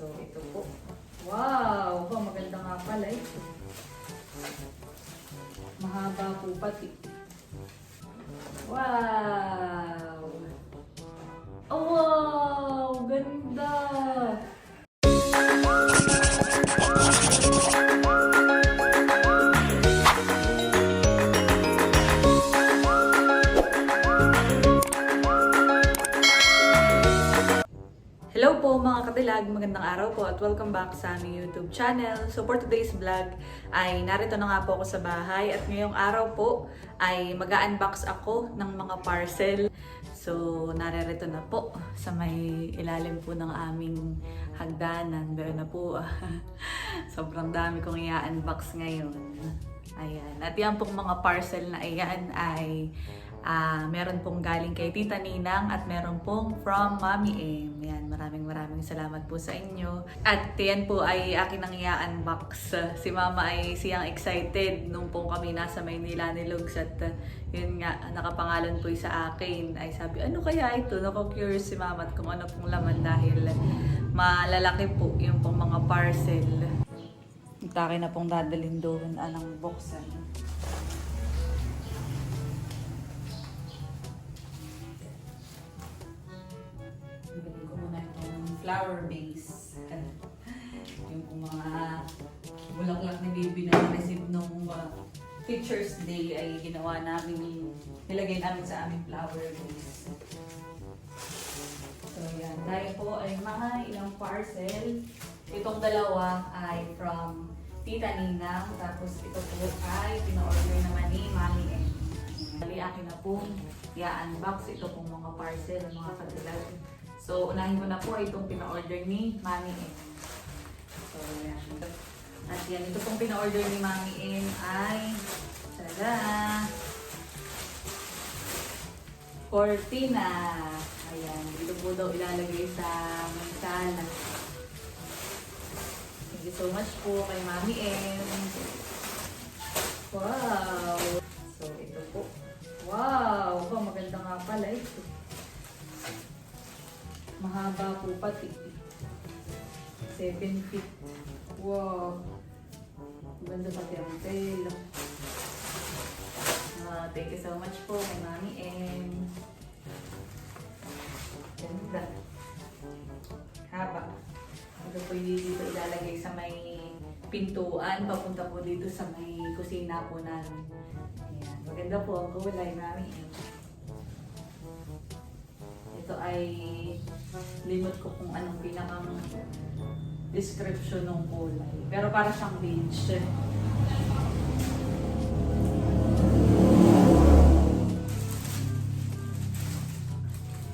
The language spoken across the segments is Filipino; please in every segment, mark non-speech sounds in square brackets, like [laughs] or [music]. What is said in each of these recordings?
So, ito po. Wow! Ba, maganda nga pala ito. Mahaba po pati. Wow! Oh, wow! Ganda! Katilag, magandang araw po at welcome back sa aming YouTube channel. So for today's vlog ay narito na nga po ako sa bahay at ngayong araw po ay mag-unbox ako ng mga parcel. So naririto na po sa may ilalim po ng aming hagdanan. Doon na po. [laughs] Sobrang dami kong i-unbox ngayon. Ayan. At yan pong mga parcel na ayan ay Ah, meron pong galing kay Tita Ninang at meron pong from Mommy M. Yan, maraming maraming salamat po sa inyo. At yan po ay akin ang i-unbox. Si Mama ay siyang excited nung pong kami nasa Maynila ni Lugs at uh, yun nga, nakapangalan po sa akin. Ay sabi, ano kaya ito? Nako-curious si Mama at kung ano pong laman dahil malalaki po yung pong mga parcel. Taki na pong dadalhin doon anong buksan. Bibili flower base. yung mga bulaklak ni baby na na-receive nung uh, Teacher's Day ay ginawa namin, nilagay namin sa aming flower base. So yan, tayo po ay mga ilang parcel. Itong dalawa ay from Tita Ninang, tapos ito po ay pina-order naman ni Mami M. Bali, akin na po i-unbox ito pong mga parcel, mga katilag. So, unahin ko na po itong pina-order ni Mami M. So, yan. At yan, ito pong pina-order ni Mami M ay, tada! Cortina. Ayan, dito po daw ilalagay sa mansala. Thank you so much po kay Mami M. Wow! So, ito po. Wow! Ba, maganda nga pala ito. Mahaba po pati. 7 feet. Wow! Maganda pati ang tela. Ah, thank you so much po kay Mami M. Ganda. Haba. Ito po yung dito ilalagay sa may pintuan. Papunta po dito sa may kusina po namin. Ayan. Maganda po ang kulay, Mami M. Ito ay limot ko kung anong pinakang description ng kulay. Pero para siyang beige.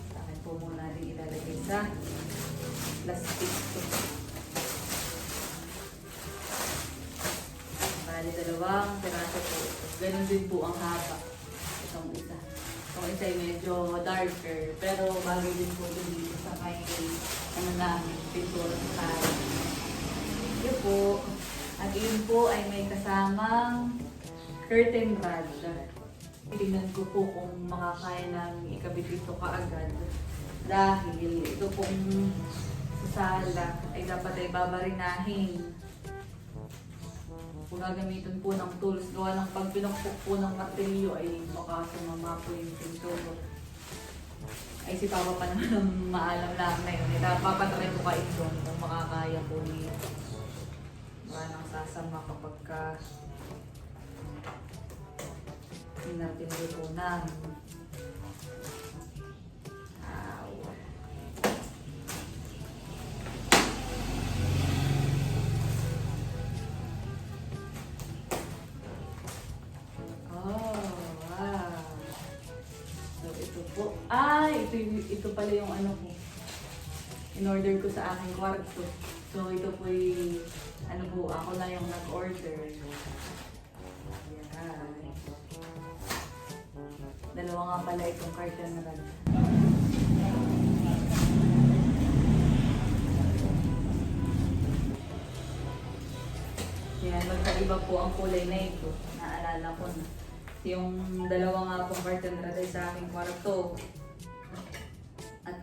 Sa akin po muna din ilalagay sa plastic to. Bali, dalawang piraso po. Po ang haba. Itong isa. Itong isa medyo darker. Pero din po din dito sa may ano namin, pintura sa kaya. Yun po. At yun po ay may kasamang curtain rod. Tingnan ko po kung makakaya namin ikabit ito kaagad. Dahil ito pong sa sala ay dapat ay babarinahin. Kung gagamitin po ng tools, gawa ng pag pinukpok po ng martilyo ay baka sumama po yung pintura. Ay si Papa pa naman maalam lang na yun. Papatry ko kayo doon kung makakaya po. Baka nang sasama kapag ka Tinatindi po namin. Ito, ito pala yung ano ko. In-order ko sa aking kwarto. So, ito po yung, ano po, ako na yung nag-order. Yan. Dalawa nga pala itong curtain na rod. Yan, magkaiba po ang kulay na ito. Naalala ko na. Yung dalawa nga pong curtain rod ay sa aking kwarto.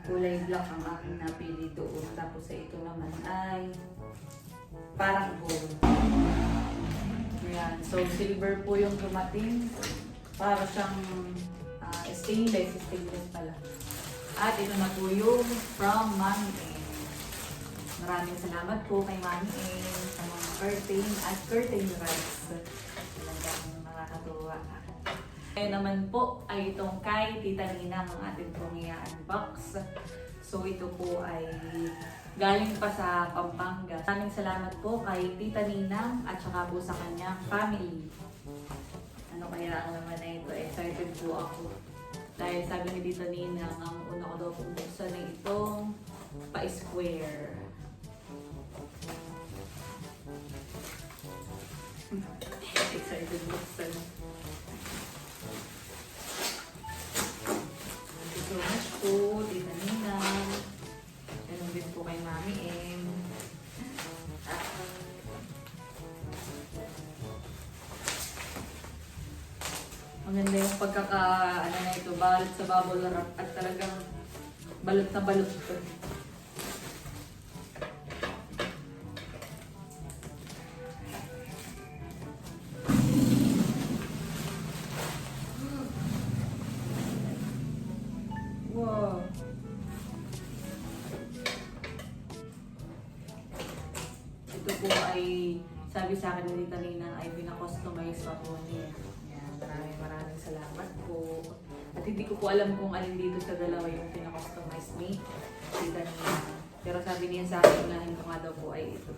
Kulay black ang aking napili doon. Tapos sa ito naman ay parang gold. Ayan. So, silver po yung dumating. Para siyang ah, stainless. Stainless pala. At ito na po yung from Mami N. Maraming salamat po kay Mami N sa mga curtain at curtain rights. Kaya naman po ay itong kay Tita Nina ang ating pong i-unbox. So ito po ay galing pa sa Pampanga. Maraming salamat po kay Tita Nina at saka po sa kanyang family. Ano kaya ang laman na ito? Excited po ako. Dahil sabi ni Tita Nina, ang una ko daw pong buksan ay itong pa-square. [laughs] Excited buksan. Pagkaka, ano na ito, balot sa bubble wrap at talagang balot na balot ito. Ito po ay, sabi sa akin ni Tita Nina, ay pinakustomize pa po niya. Maraming maraming salamat po. At hindi ko po alam kung alin dito sa dalawa yung pinakustomize ni Tita Nina. Pero sabi niya sa akin, unahin ko nga daw po ay ito.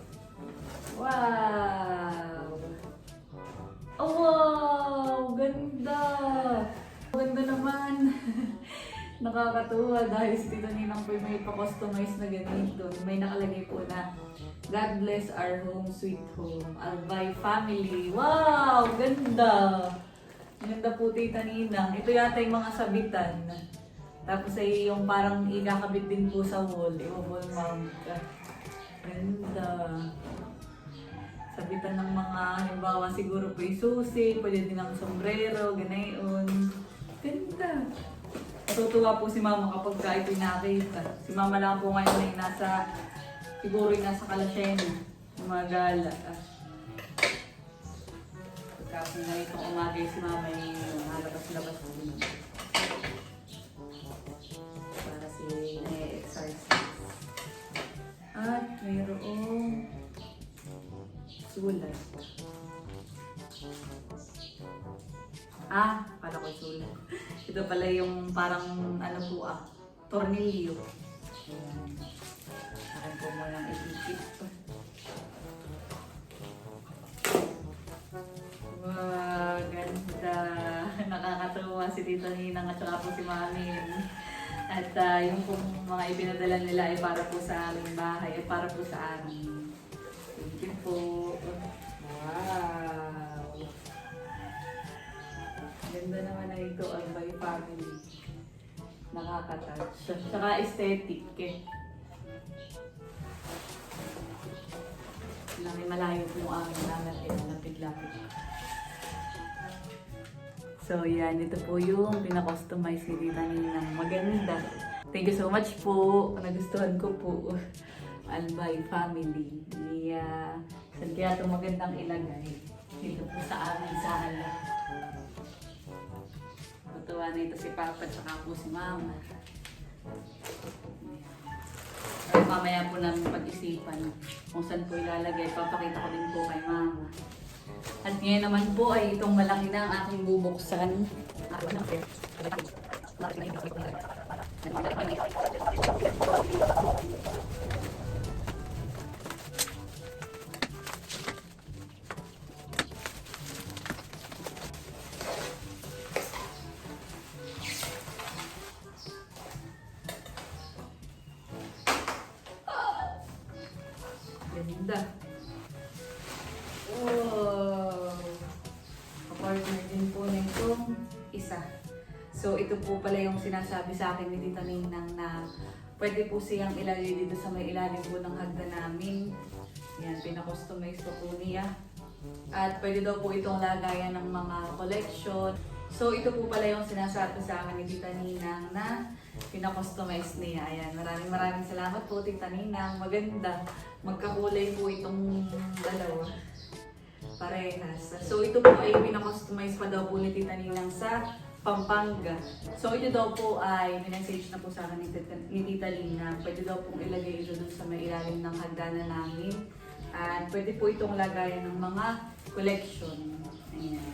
Wow! Oh, wow! Ganda! Ganda naman! [laughs] Nakakatuwa dahil si Tita Ninang po may pa-customize na ganito. May nakalagay po na God bless our home, sweet home. Albay family. Wow! Ganda! Ganda po Tita Ninang. Ito yata yung mga sabitan. Tapos ay yung parang ikakabit din po sa wall. I-wall mount. Ganda. Sabitan ng mga, halimbawa siguro po yung susi, pwede din ng sombrero, ganayon. Ganda. Natutuwa po si mama kapag ka ito nakita. Si mama lang po ngayon ay nasa, siguro yung nasa Kalasena, yung mga gala. Ah. Po na itong umaga si mama ay nalabas-labas po. Para si na-exercise. At mayroong sulat. Ah, pala ko sulat. Ito pala yung parang ano po ah, tornilyo. Ayan. Akin po mo lang itikip. Nakakatuwa si Tito Ninang at saka po si Mami. At ah, yung pong mga ibinadala nila ay para po sa aming bahay, ay para po sa amin. Thank you po. Wow. Ganda naman na ito ang by family. Nakaka-touch. Tsaka aesthetic eh. Laki malayo po ang namin lapit-lapit. So yan, ito po yung pinakustomize ni Tita Ninang. Maganda. Thank you so much po. Nagustuhan ko po. Albay family. Ni uh, saan kaya ito magandang ilagay. Dito po sa amin sa hala. Tutuwa na ito si Papa at po si Mama. Pero mamaya po namin pag-isipan kung saan po ilalagay. Papakita ko din po kay Mama. At ngayon naman po ay itong malaki na ang aking bubuksan. Ganda. Pala yung sinasabi sa akin ni Tita Ninang na pwede po siyang ilagay dito sa may ilalim po ng hagda namin. Yan, pinakustomize ko po niya. At pwede daw po itong lagayan ng mga collection. So, ito po pala yung sinasabi sa akin ni Tita Ninang na pinakustomize niya. Ayan, maraming maraming salamat po, Tita Ninang. Maganda. Magkakulay po itong dalawa. Parehas. So, ito po ay pinakustomize pa daw po ni Tita Ninang sa Pampanga. So, ito daw po ay minessage na po sa akin ni Tita, Ninang. Pwede daw pong ilagay ito dun sa may ilalim ng hagdanan namin. At pwede po itong lagayan ng mga collection. Ayan.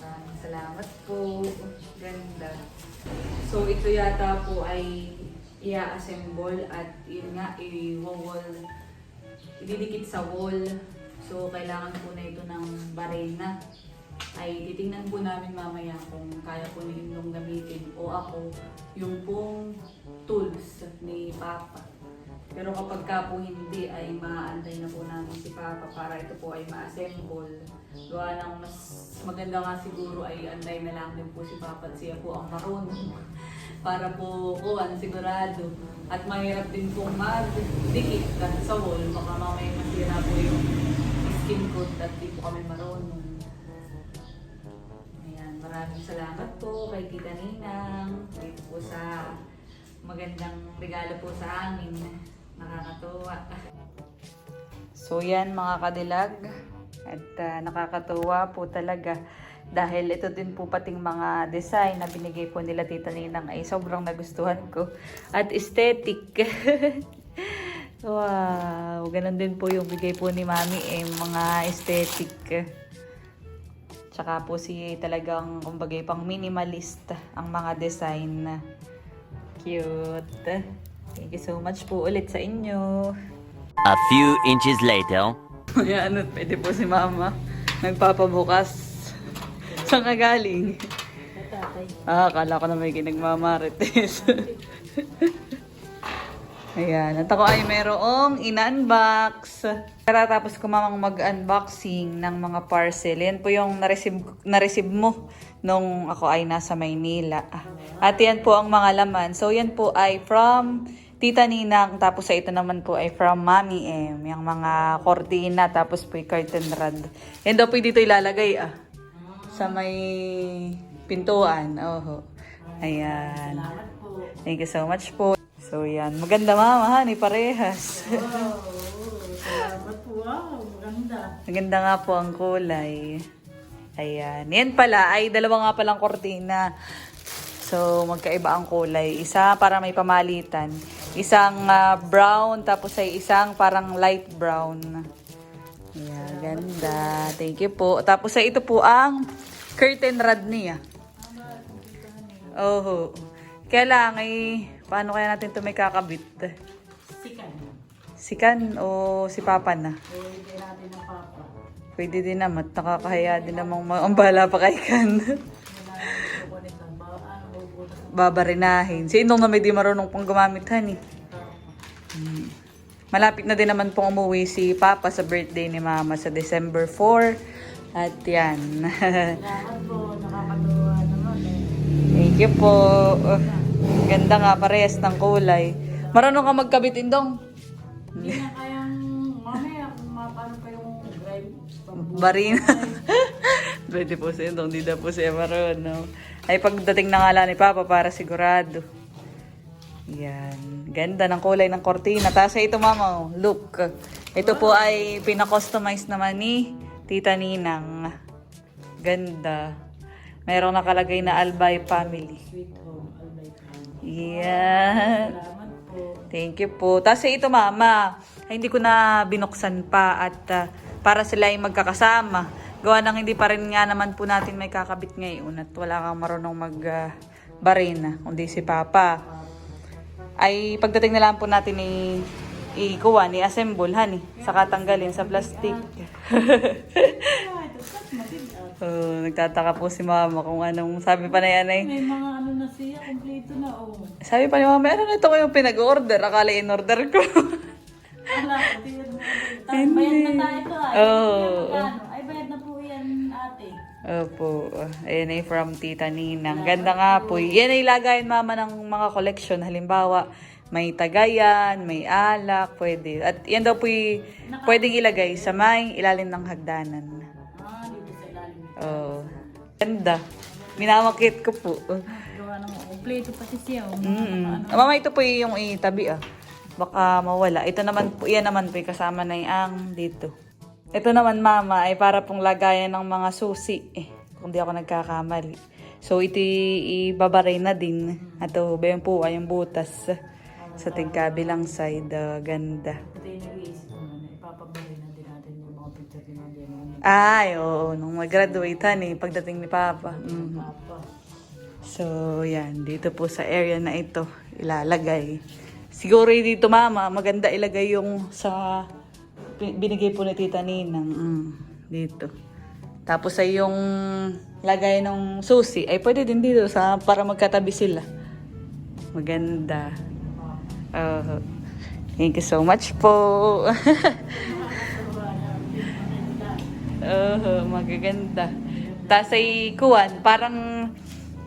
Maraming salamat po. Ganda. So, ito yata po ay i-assemble at yun nga, i-wall, ididikit sa wall. So, kailangan po na ito ng barena. Ay, titingnan po namin mamaya kung kaya po ni Indong gamitin o ako yung pong tools ni Papa. Pero kapag ka po hindi ay maaantay na po namin si Papa para ito po ay ma-assemble. Gawa ng mas maganda nga siguro ay antay na lang din po si Papa at siya po ang marunong. [laughs] para po kuhan sigurado. At mahirap din po mag-dikit sa wall. Baka mamaya masira po yung skin coat at di po kami marunong. Maraming salamat po kay Tita Ninang. Dito po sa magandang regalo po sa amin. Nakakatuwa. So yan mga kadilag. At ah, nakakatuwa po talaga. Dahil ito din po pating mga design na binigay po nila Tita Ninang ay sobrang nagustuhan ko. At aesthetic. [laughs] wow, ganun din po yung bigay po ni Mami eh, mga aesthetic. Tsaka po si talagang kumbagay pang minimalist ang mga design. Cute. Thank you so much po ulit sa inyo. A few inches later. Ayan, ano, pwede po si Mama. Nagpapabukas. Saan ka galing? Ah, akala ko na may ginagmamarites. [laughs] Ayan, at ako ay merong ina-unbox. Katatapos ko mamang mag-unboxing ng mga parcel. Yan po yung na-receive, na-receive mo nung ako ay nasa Maynila. At yan po ang mga laman. So yan po ay from Tita Ninang. Tapos sa ito naman po ay from Mami M. Yung mga cortina. Tapos po yung curtain rod. Yan daw po dito ilalagay ah. Sa may pintuan. Oho. Ayan. Thank you so much po. So yan. Maganda mama ha, ni parehas. Salamat po. Wow, maganda. Maganda nga po ang kulay. Ayan. Yan pala ay dalawa nga palang kortina. So, magkaiba ang kulay. Isa para may pamalitan. Isang ah, brown, tapos ay isang parang light brown. Ayan, ganda. Thank you po. Tapos ay ito po ang curtain rod niya. Oho. Kaya lang ay, paano kaya natin ito may kakabit? Sikan. Si Kan o si Papa na? O, hindi natin ng papa. Pwede din naman. Nakakahiya din namang ma- ang bahala pa kay Kan. Babarinahin. Si Indong na may di marunong pang gumamit, honey. ng Malapit na din naman pong umuwi si Papa sa birthday ni Mama sa December 4. At yan. [laughs] Salamat po, nakakatuwa naman eh. Thank you po. Uh, ganda nga parehas ng kulay. Marunong ka magkabit, Indong? Hindi na kayang mamaya kung mapano pa yung drive. Barina. [laughs] Pwede po si Indong, di na po siya marunong. Ay pagdating na nga lang ni Papa para sigurado. Yan. Ganda ng kulay ng kortina. Tapos ito mama, oh, look. Ito po ay pinakustomize naman ni Tita Ninang. Ganda. Merong nakalagay na Albay Family. Sweet home. Yan. Thank you po. Tapos ito mama, ay, hindi ko na binuksan pa at ah, para sila ay magkakasama. Gawa ng hindi pa rin nga naman po natin may kakabit ngayon at wala kang marunong mag barena, kundi si Papa. Ay pagdating na lang po natin ni ikuha ni assemble hani saka tanggalin sa plastic. Ah, [laughs] oh, nagtataka po si mama kung anong sabi pa na yan ay May mga ano na siya, kompleto na oh. sabi pa ni mama, meron ito kayong pinag-order. Akala in-order ko. Wala, hindi yan. Tapos bayad na tayo ito ah. Oo. Magkano? Ay, bayad na po yan ate. Opo. Ayan ay from Tita Ninang. Ganda nga po. Yan ay lagayin mama ng mga collection. Halimbawa, may tagayan, may alak, pwede. At yan daw po y- pwedeng ilagay sa may ilalim ng hagdanan. Ah, dito sa ilalim. Oh. Ganda. Minamakit ko po. Gawa ng kompleto pati siya. oh. Mm. Mama, ito po yung itabi ah. Baka mawala. Ito naman po, yan naman po kasama na yung ang dito. Ito naman mama ay para pong lagayan ng mga susi. Eh, kung di ako nagkakamali. So ito ibabaray na din. Ato, bayan po ay yung butas sa tingkabilang side. Ah, ganda. Ito yung nag-iisip ko na ipapabili na din natin yung mga picture din natin. Ay, oo. Nung mag-graduate eh, pagdating ni Papa. Mhm. Papa. So, yan. Dito po sa area na ito, ilalagay. Siguro dito, mama, maganda ilagay yung sa binigay po ni Tita Ninang. Mm, dito. Tapos ay yung lagay ng susi, ay pwede din dito sa, para magkatabi sila. Maganda. Uh, thank you so much po. [laughs] Oo, magaganda. Tapos ay kuwan, parang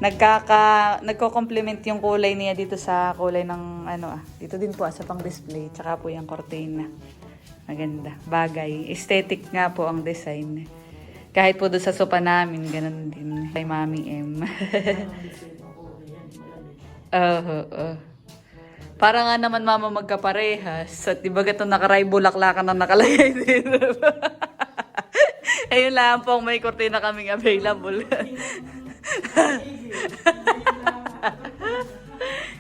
nagkaka nagko-complement yung kulay niya dito sa kulay ng ano ah. Dito din po ah, sa pang-display, tsaka po yung cortina. Maganda, bagay. Aesthetic nga po ang design. Kahit po doon sa sopa namin, ganun din. Kay Mami M. [laughs] Oo, oo. Para nga naman mama magkaparehas. At di ba gato nakaray bulaklakan na nakalagay [laughs] dito. Ayun lang pong may kortina kaming available. [laughs]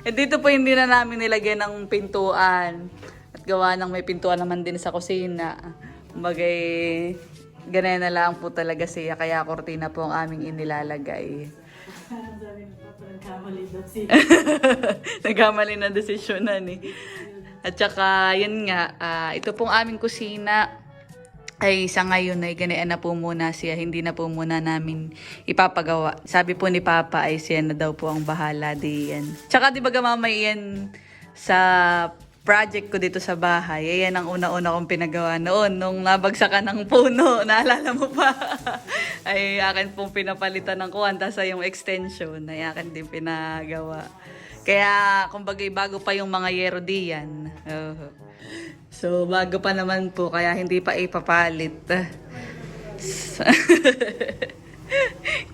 eh, dito po hindi na namin nilagyan ng pintuan. At gawa ng may pintuan naman din sa kusina. Bagay, ganyan na lang po talaga siya. Kaya kortina po ang aming inilalagay. Nagkamali [laughs] na desisyonan eh. At saka, yun nga, ah, ito pong aming kusina ay sa ngayon ay ganyan na po muna siya. Hindi na po muna namin ipapagawa. Sabi po ni Papa ay siya na daw po ang bahala diyan. Tsaka di ba gamamay yan sa project ko dito sa bahay. Ayan ang una-una kong pinagawa noon. Nung nabagsakan ng puno, [laughs] naalala mo pa? [laughs] ay akin pong pinapalitan ng kuwan. Tapos ay yung extension ay akin din pinagawa. Kaya, kumbaga, bago pa yung mga yero diyan. Oo. So, bago pa naman po, kaya hindi pa ipapalit. [laughs]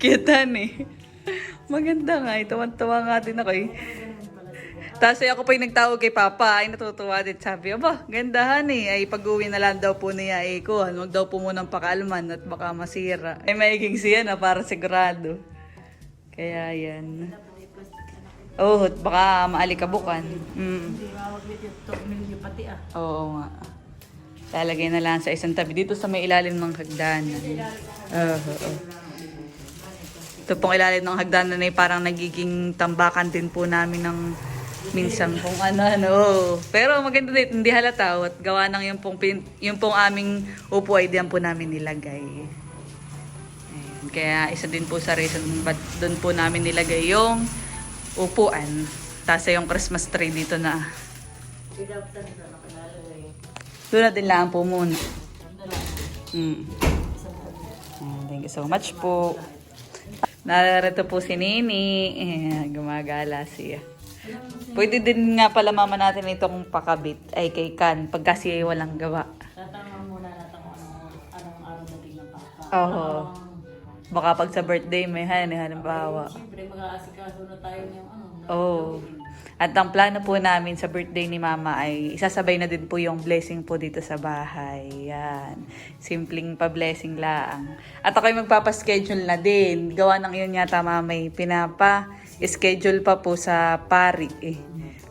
Kita ni. Maganda nga, eh. tuwan-tuwa nga din ako eh. Tapos ay ako pa yung nagtawag kay Papa, ay natutuwa din. Sabi, aba, gandahan eh. Ay pag-uwi na lang daw po niya, eh, kuhan, huwag daw po munang pakalman at baka masira. Ay maiging siya na para sigurado. Kaya yan. Oh, baka maalikabukan. Mm. Hindi mawaglit yung tornilyo pati ah. Oo nga. Lalagay na lang sa isang tabi. Dito sa may ilalim ng hagdanan. Oo. oo. Ito pong ilalim ng hagdanan ay parang nagiging tambakan din po namin ng minsan kung ano-ano. Pero maganda din, hindi halata. At gawa ng yung pong, pin, yung pong aming upo ay diyan po namin nilagay. Ayan. Kaya isa din po sa reason ba't doon po namin nilagay yung upuan. Tapos yung Christmas tree dito na. Doon na din lang po muna. Mm. Thank you so much po. Narito po si Nini. Ayan, gumagala siya. Pwede din nga pala mama natin itong pakabit ay kay Kan pagka siya walang gawa. Tatangan muna natin kung anong, anong araw dating ng Papa. Oo. Baka pag sa birthday may han, halimbawa. Siyempre, mag-aasikaso na tayo ng ano. Oo. At ang plano po namin sa birthday ni Mama ay isasabay na din po yung blessing po dito sa bahay. Yan. Simpleng pa-blessing lang. At ako'y magpapaschedule na din. Gawa ng yun yata Mama ay pinapa-schedule pa po sa pari eh.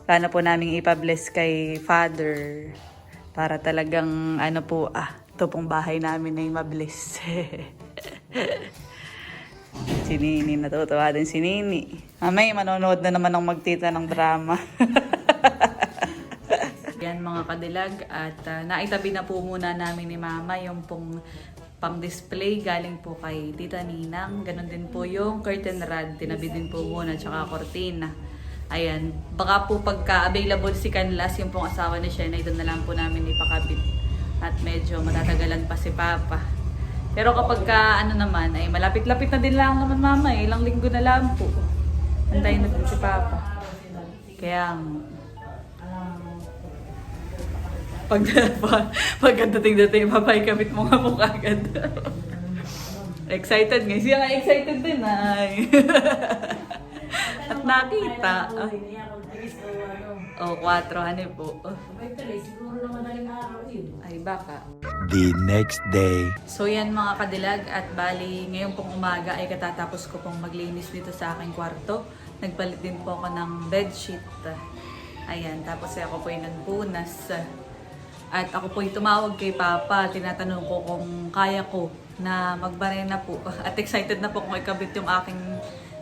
Plano po namin ipa-bless kay Father. Para talagang ano po ah, ito pong bahay namin ay mabless. [laughs] Si Nini, natutuwa din si Nini. Mamay, manonood na naman ng magtita ng drama. [laughs] Yan mga kadilag at ah, naitabi na po muna namin ni Mama yung pong pang-display galing po kay Tita Ninang. Ganon din po yung curtain rod, tinabi din po muna, tsaka cortina. Ayan, baka po pagka-available si Canlas, yung pong asawa ni Shena, doon na lang po namin ipakabit. At medyo matatagalan pa si Papa. Pero kapag ka, ano naman, ay malapit-lapit na din lang naman mama, eh. ilang linggo na lang po. Antayin na si Papa. Kaya, pag, [laughs] pag, pagdating-dating, papay kamit mo nga po kagad. [laughs] Excited nga. Siya nga excited din ay. [laughs] At nakita. Ano. Oh, 4 ano po. Ay, baka. the next day. So yan mga kadilag at bali ngayong pong umaga ay katatapos ko pong maglinis dito sa aking kwarto. Nagpalit din po ako ng bedsheet. Ayan, tapos ay ako po ay nagpunas. At ako po ay tumawag kay Papa. Tinatanong ko kung kaya ko na magbarena po. [laughs] At excited na po kung ikabit yung aking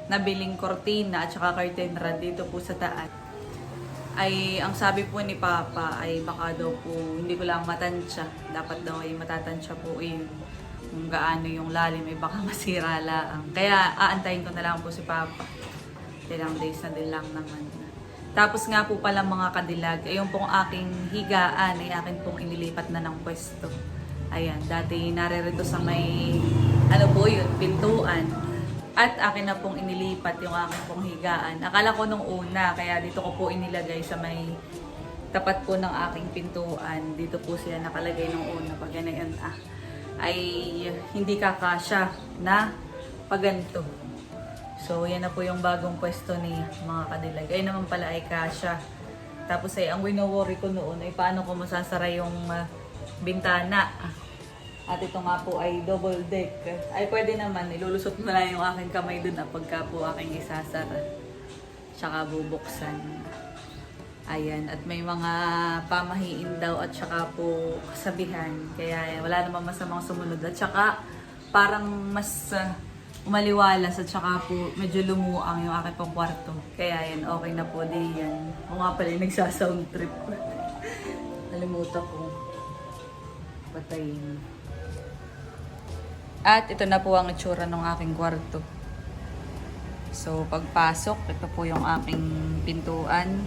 nabiling kortina at saka curtain rod dito po sa taas ay ang sabi po ni Papa ay baka daw po hindi ko lang matansya. Dapat daw ay matatansya po yun kung gaano yung lalim ay baka [laughs] masira lang. Kaya aantayin ko na lang po si Papa. Ilang days na din lang naman. Tapos nga po pala mga kadilag, ay yung pong aking higaan ay akin pong inilipat na ng pwesto. Ayan, dati naririto sa may, ano po yun, pintuan. At akin na pong inilipat yung aking pong higaan. Akala ko nung una, kaya dito ko po inilagay sa may tapat po ng aking pintuan. Dito po sila nakalagay nung una pag ganyan ah. Ay hindi kakasya na paganto. So yan na po yung bagong pwesto ni mga kadilag. Ay naman pala ay kasya. Tapos ay ang wino-worry ko noon ay paano ko masasara yung ah, bintana. At ito nga po ay double deck. Ay pwede naman, ilulusot mo lang yung aking kamay dun ah, pagka po aking isasara. Tsaka bubuksan. Ayan, at may mga pamahiin daw at tsaka po kasabihan. Kaya wala namang masamang sumunod. At tsaka parang mas ah, umaliwalas at tsaka po medyo lumuang yung aking pang kwarto. Kaya yan, okay na po di yan. Ako nga pala yung nagsasound trip. [laughs] Nalimutan ko. Patayin. At ito na po ang itsura ng aking kwarto. So, pagpasok, ito po yung aking pintuan.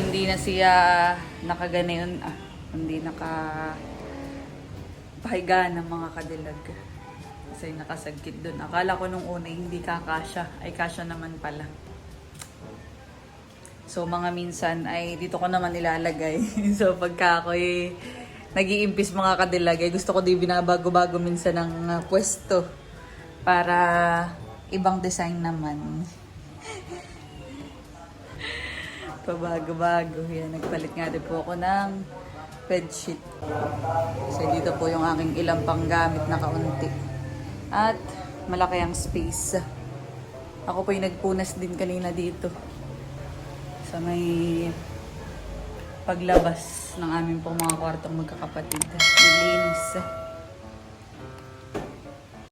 Hindi na siya nakaganayon, ah, hindi naka pahiga ng mga kadilag. Kasi nakasagkit dun. Akala ko nung una hindi kakasya. Ay kasya naman pala. So mga minsan ay dito ko naman ilalagay. [laughs] so pagka ako eh, nag-iimpis mga kadilag, ay gusto ko di binabago-bago minsan ng uh, pwesto para ibang design naman. [laughs] Pabago-bago. Yan, nagpalit nga din po ako ng bedsheet. So dito po yung aking ilang panggamit na kaunti. At malaki ang space. Ako po yung nagpunas din kanina dito sa may paglabas ng aming pong mga kwartong magkakapatid. Naglinis.